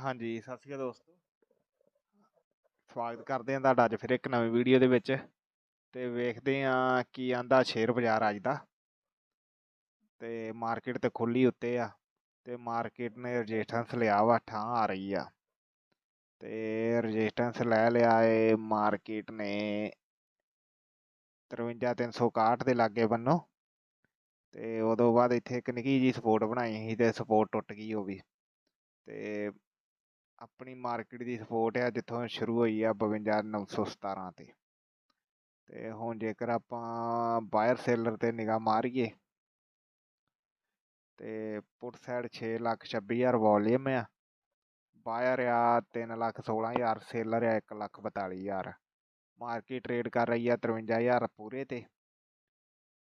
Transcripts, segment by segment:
ਹਾਂਜੀ, ਸਤਿ ਸ਼੍ਰੀ ਅਕਾਲ ਦੋਸਤੋ। ਸਵਾਗਤ ਕਰਦੇ ਹਾਂ ਤੁਹਾਡਾ ਅੱਜ ਫਿਰ ਇੱਕ ਨਵੀਂ ਵੀਡੀਓ ਦੇ ਵਿੱਚ ਤੇ ਵੇਖਦੇ ਹਾਂ ਕੀ ਆਂਦਾ ਸ਼ੇਅਰ ਬਾਜ਼ਾਰ ਅੱਜ ਦਾ। ਤੇ ਮਾਰਕੀਟ ਤੇ ਖੁੱਲੀ ਉੱਤੇ ਆ ਤੇ ਮਾਰਕੀਟ ਨੇ ਰਜਿਸਟੈਂਸ ਲਿਆ ਵਾ, ਠਾਂ ਆ ਰਹੀ ਆ। ਤੇ ਰਜਿਸਟੈਂਸ ਲੈ ਲਿਆ ਏ ਮਾਰਕੀਟ ਨੇ 53361 ਦੇ ਲਾਗੇ ਬੰਨੋ। ਤੇ ਉਦੋਂ ਬਾਅਦ ਇੱਥੇ ਇੱਕ ਨਿੱਕੀ ਜੀ ਸਪੋਰਟ ਬਣਾਈ ਸੀ ਤੇ ਸਪੋਰਟ ਟੁੱਟ ਗਈ ਉਹ ਵੀ। ਤੇ ਆਪਣੀ ਮਾਰਕੀਟ ਦੀ ਸਪੋਰਟ ਆ, ਜਿੱਥੋਂ ਸ਼ੁਰੂ ਹੋਈ ਆ 52917 ਤੇ। ਤੇ ਹੁਣ ਜੇਕਰ ਆਪਾਂ ਬਾਇਰ ਸੇਲਰ ਤੇ ਨਿਗਾਹ ਮਾਰੀਏ, ਤੇ ਪੁੱਟ ਸਾਈਡ 6 ਲੱਖ 26000 ਵੋਲੀਅਮ ਆ ਬਾਇਰ ਆ 3 ਲੱਖ 16000 ਸੇਲਰ ਆ 1 ਲੱਖ 42000 ਮਾਰਕੀਟ ਟ੍ਰੇਡ ਕਰ ਰਹੀ ਆ 53000 ਪੂਰੇ ਤੇ।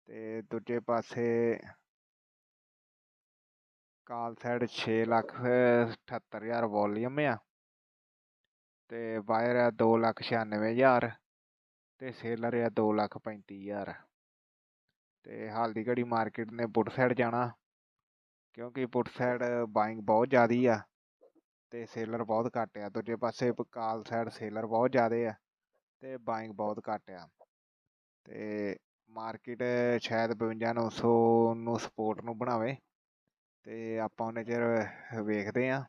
ਤੇ ਦੂਜੇ ਪਾਸੇ ਕਾਲ ਸਾਈਡ 6 ਲੱਖ 78000 ਵੋਲੀਅਮ ਆ। ਤੇ ਬਾਇਰ ਆ 2 ਲੱਖ 96000 ਤੇ ਸੇਲਰ ਆ 2 ਲੱਖ 35000 ਤੇ ਹਾਲ ਦੀ ਘੜੀ ਮਾਰਕੀਟ ਨੇ ਪੁੱਟ ਸਾਈਡ ਜਾਣਾ, ਕਿਉਂਕਿ ਪੁੱਟ ਸਾਈਡ ਬਾਇੰਗ ਬਹੁਤ ਜ਼ਿਆਦੀ ਆ ਤੇ ਸੇਲਰ ਬਹੁਤ ਘੱਟ ਆ। ਦੂਜੇ ਪਾਸੇ ਕਾਲ ਸਾਈਡ ਸੇਲਰ ਬਹੁਤ ਜ਼ਿਆਦੇ ਆ ਤੇ ਬਾਇੰਗ ਬਹੁਤ ਘੱਟ ਆ। ਤੇ ਮਾਰਕੀਟ ਸ਼ਾਇਦ 52900 ਨੂੰ ਸਪੋਰਟ ਨੂੰ ਬਣਾਵੇ। ਤੇ ਆਪਾਂ ਉਹਨੇ ਚਿਰ ਵੇਖਦੇ ਆ।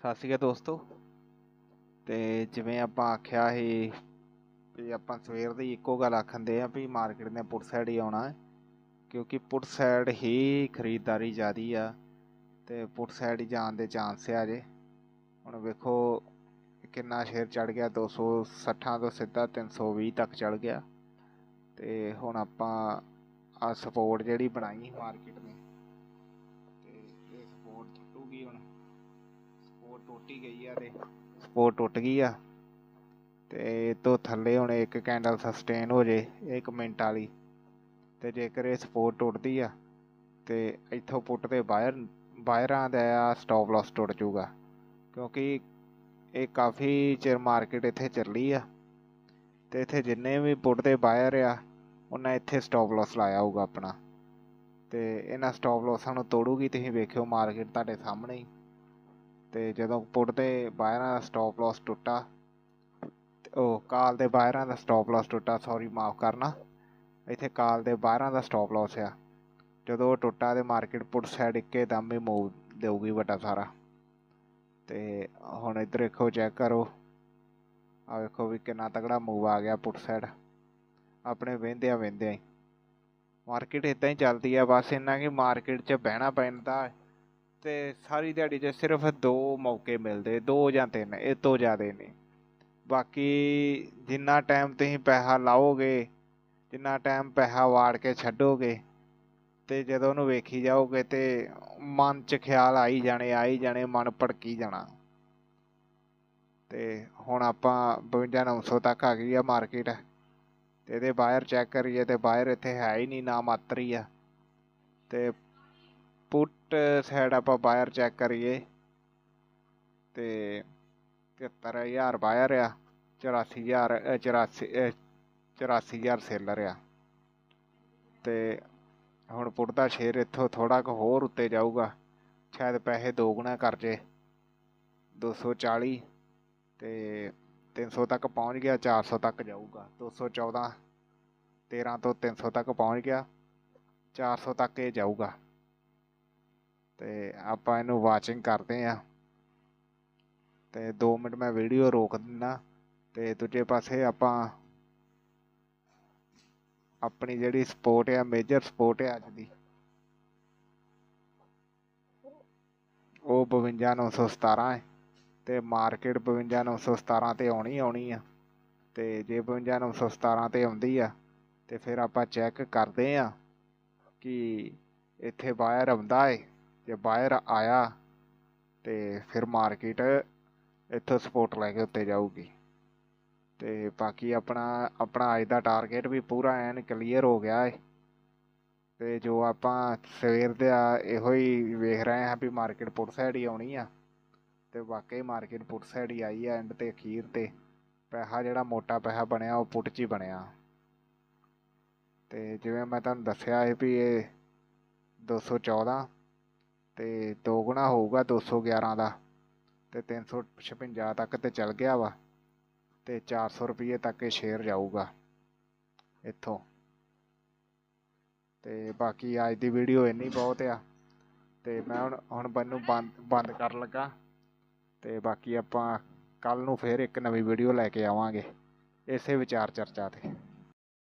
ਸਤਿ ਸ਼੍ਰੀ ਅਕਾਲ ਦੋਸਤੋ। ਤੇ ਜਿਵੇਂ ਆਪਾਂ ਆਖਿਆ ਸੀ ਵੀ ਆਪਾਂ ਸਵੇਰ ਦੀ ਇੱਕੋ ਗੱਲ ਆਖੰਦੇ ਆ ਵੀ ਮਾਰਕੀਟ ਨੇ ਪੁੱਟ ਸਾਈਡ ਹੀ ਆਉਣਾ ਹੈ, ਕਿਉਂਕਿ ਪੁੱਟ ਸਾਈਡ ਹੀ ਖਰੀਦਦਾਰੀ ਜ਼ਿਆਦੀ ਆ ਤੇ ਪੁੱਟ ਸਾਈਡ ਹੀ ਜਾਣ ਦੇ ਚਾਂਸ ਆ ਜੇ। ਹੁਣ ਵੇਖੋ ਕਿੰਨਾ ਸ਼ੇਅਰ ਚੜ ਗਿਆ 260 ਤੋਂ ਸਿੱਧਾ 320 ਤੱਕ ਚੜ ਗਿਆ। ਤੇ ਹੁਣ ਆਪਾਂ ਆ ਸਪੋਰਟ ਜਿਹੜੀ ਬਣਾਈ ਮਾਰਕੀਟ ਨੇ ਸਪੋਰਟ ਟੁੱਟੀ ਗਈ ਆ ਤੇ ਸਪੋਰਟ ਟੁੱਟ ਗਈ ਆ। ਤੇ ਤੋਂ ਥੱਲੇ ਹੁਣ ਇੱਕ ਕੈਂਡਲ ਸਸਟੇਨ ਹੋ ਜੇ, ਇੱਕ ਮਿੰਟ ਵਾਲੀ। ਤੇ ਜੇਕਰ ਇਹ ਸਪੋਰਟ ਟੁੱਟਦੀ ਆ, ਤੇ ਇੱਥੋਂ ਪੁੱਟ ਤੇ ਬਾਹਰ, ਬਾਹਰਾਂ ਦਾ ਆ ਸਟਾਪ ਲਾਸ ਟੁੱਟ ਜਾਊਗਾ। ਕਿਉਂਕਿ ਇਹ ਕਾਫੀ ਚਿਰ ਮਾਰਕੀਟ ਇੱਥੇ ਚੱਲੀ ਆ। ਤੇ ਇੱਥੇ ਜਿੰਨੇ ਵੀ ਪੁੱਟ ਦੇ ਬਾਇਰ ਆ, ਉਹਨਾਂ ਇੱਥੇ ਸਟਾਪ ਲਾਸ ਲਾਇਆ ਹੋਊਗਾ ਆਪਣਾ। ਤੇ ਇਹਨਾਂ ਸਟਾਪ ਲਾਸਾਂ ਨੂੰ ਤੋੜੂਗੀ, ਤੁਸੀਂ ਵੇਖਿਓ ਮਾਰਕੀਟ ਤੁਹਾਡੇ ਸਾਹਮਣੇ ਹੀ। ਤੇ ਜਦੋਂ ਪੁੱਟ ਦੇ ਬਾਹਰਾਂ ਦਾ ਸਟਾਪ ਲਾਸ ਟੁੱਟਾ ਉਹ ਕਾਲ ਦੇ ਬਾਹਰਾਂ ਦਾ ਸਟਾਪ ਲਾਸ ਟੁੱਟਾ ਸੌਰੀ ਮਾਫ ਕਰਨਾ, ਇੱਥੇ ਕਾਲ ਦੇ ਬਾਹਰਾਂ ਦਾ ਸਟਾਪ ਲਾਸ ਆ। ਜਦੋਂ ਉਹ ਟੁੱਟਾ ਤੇ ਮਾਰਕੀਟ ਪੁੱਟ ਸਾਈਡ ਇੱਕੇ ਦਮ ਹੀ ਮੂਵ ਦੇਊਗੀ ਵੱਡਾ ਸਾਰਾ। ਤੇ ਹੁਣ ਇੱਧਰ ਦੇਖੋ ਚੈੱਕ ਕਰੋ। ਆ ਵੇਖੋ ਵੀ ਕਿੰਨਾ ਤਗੜਾ ਮੂਵ ਆ ਗਿਆ ਪੁੱਟ ਸਾਈਡ ਆਪਣੇ ਵਹਿੰਦਿਆਂ ਵਹਿੰਦਿਆਂ ਹੀ। ਮਾਰਕੀਟ ਇਦਾਂ ਹੀ ਚੱਲਦੀ ਆ, ਬਸ ਇੰਨਾ ਕਿ ਮਾਰਕੀਟ 'ਚ ਬਹਿਣਾ ਪੈਂਦਾ। ਤੇ ਸਾਰੀ ਦਿਹਾੜੀ 'ਚ ਸਿਰਫ ਦੋ ਮੌਕੇ ਮਿਲਦੇ, ਦੋ ਜਾਂ ਤਿੰਨ, ਇਹ ਤੋਂ ਜ਼ਿਆਦਾ ਨਹੀਂ। ਬਾਕੀ ਜਿੰਨਾ ਟਾਈਮ ਤੁਸੀਂ ਪੈਸਾ ਲਾਓਗੇ, ਜਿੰਨਾ ਟਾਈਮ ਪੈਸਾ ਵਾੜ ਕੇ ਛੱਡੋਗੇ, ਤੇ ਜਦੋਂ ਉਹਨੂੰ ਵੇਖੀ ਜਾਓਗੇ ਤੇ ਮਨ 'ਚ ਖਿਆਲ ਆਈ ਜਾਣੇ ਆਈ ਜਾਣੇ, ਮਨ ਭੜਕੀ ਜਾਣਾ। ਤੇ ਹੁਣ ਆਪਾਂ 52900 ਤੱਕ ਆ ਗਈ ਆ ਮਾਰਕੀਟ ਤੇ ਇਹਦੇ ਬਾਹਰ ਚੈੱਕ ਕਰੀਏ ਤੇ ਬਾਹਰ ਇੱਥੇ ਹੈ ਹੀ ਨਹੀਂ, ਨਾ ਮਾਤਰ ਹੀ ਆ। ਤੇ ਪੁੱਟ ਸਾਈਡ eh, ਆਪਾਂ ਬਾਇਰ ਚੈੱਕ ਕਰੀਏ। ਤੇ 73000 ਬਾਇਰ ਆ 84000 84 84000 ਸੇਲਰ ਆ। ਤੇ ਹੁਣ ਪੁੱਟ ਦਾ ਸ਼ੇਅਰ ਇੱਥੋਂ ਥੋੜਾ ਕੁ ਹੋਰ ਉੱਤੇ ਜਾਊਗਾ। ਸ਼ਾਇਦ ਪੈਸੇ ਦੋ ਗੁਣਾ ਕਰ ਜੇ। 240 ਤੇ 300 ਤੱਕ ਪਹੁੰਚ ਗਿਆ 400 ਤੱਕ ਜਾਊਗਾ। 214 13 ਤੋਂ 300 ਤੱਕ ਪਹੁੰਚ ਗਿਆ 400 ਤੱਕ ਇਹ ਜਾਊਗਾ। ਤੇ ਆਪਾਂ ਇਹਨੂੰ ਵਾਚਿੰਗ ਕਰਦੇ ਆ ਤੇ 2 ਮਿੰਟ ਮੈਂ ਵੀਡੀਓ ਰੋਕ ਦਿੰਦਾ। ਤੇ ਦੂਜੇ ਪਾਸੇ ਆਪਾਂ ਆਪਣੀ ਜਿਹੜੀ ਸਪੋਰਟ ਆ ਮੇਜਰ ਸਪੋਰਟ ਆ ਅੱਜ ਦੀ। ਉਹ 52917 ਹੈ। ਤੇ ਮਾਰਕੀਟ 52917 ਤੇ ਆਉਣੀ ਆਉਣੀ ਆ। ਤੇ ਜੇ 52917 ਤੇ ਆਉਂਦੀ ਆ, ਤੇ ਫਿਰ ਆਪਾਂ ਚੈੱਕ ਕਰਦੇ ਆ ਕਿ ਇੱਥੇ ਬਾਹਰ ਆਉਂਦਾ ਏ ਜੇ ਬਾਹਰ ਆਇਆ ਤੇ ਫਿਰ ਮਾਰਕੀਟ ਇੱਥੋਂ ਸਪੋਰਟ ਲੈ ਕੇ ਉੱਤੇ ਜਾਊਗੀ। ਤੇ ਬਾਕੀ ਆਪਣਾ ਆਪਣਾ ਅੱਜ ਦਾ ਟਾਰਗੇਟ ਵੀ ਪੂਰਾ ਐਨ ਕਲੀਅਰ ਹੋ ਗਿਆ ਹੈ ਤੇ ਜੋ ਆਪਾਂ ਸਵੇਰ ਦਾ ਇਹੋ ਹੀ ਵੇਖ ਰਹੇ ਹਾਂ ਵੀ ਮਾਰਕੀਟ ਪੁੱਟ ਸਾਈਡ ਹੀ ਆਉਣੀ ਆ। ਤੇ ਵਾਕਈ ਮਾਰਕੀਟ ਪੁੱਟ ਸਾਈਡ ਹੀ ਆਈ ਆ ਐਂਡ ਤੇ, ਅਖੀਰ ਤੇ। ਪੈਸਾ ਜਿਹੜਾ ਮੋਟਾ ਪੈਸਾ ਬਣਿਆ, ਉਹ ਪੁੱਟ 'ਚ ਹੀ ਬਣਿਆ। ਤੇ ਜਿਵੇਂ ਮੈਂ ਤੁਹਾਨੂੰ ਦੱਸਿਆ ਹੈ ਵੀ ਇਹ 214 ਤੇ ਦੋ ਗੁਣਾ ਹੋਊਗਾ 211 ਦਾ ਤੇ 356 ਤੱਕ ਤੇ ਚੱਲ ਗਿਆ ਵਾ ਤੇ 400 ਰੁਪਏ ਤੱਕ ਇਹ ਸ਼ੇਅਰ ਜਾਊਗਾ ਇੱਥੋਂ। ਤੇ ਬਾਕੀ ਅੱਜ ਦੀ ਵੀਡੀਓ ਇੰਨੀ ਬਹੁਤ ਆ ਤੇ ਮੈਂ ਹੁਣ ਹੁਣ ਮੈਨੂੰ ਬੰਦ ਬੰਦ ਕਰਨ ਲੱਗਾ ਤੇ ਬਾਕੀ ਆਪਾਂ ਕੱਲ ਨੂੰ ਫੇਰ ਇੱਕ ਨਵੀਂ ਵੀਡੀਓ ਲੈ ਕੇ ਆਵਾਂਗੇ ਇਸੇ ਵਿਚਾਰ ਚਰਚਾ ਤੇ।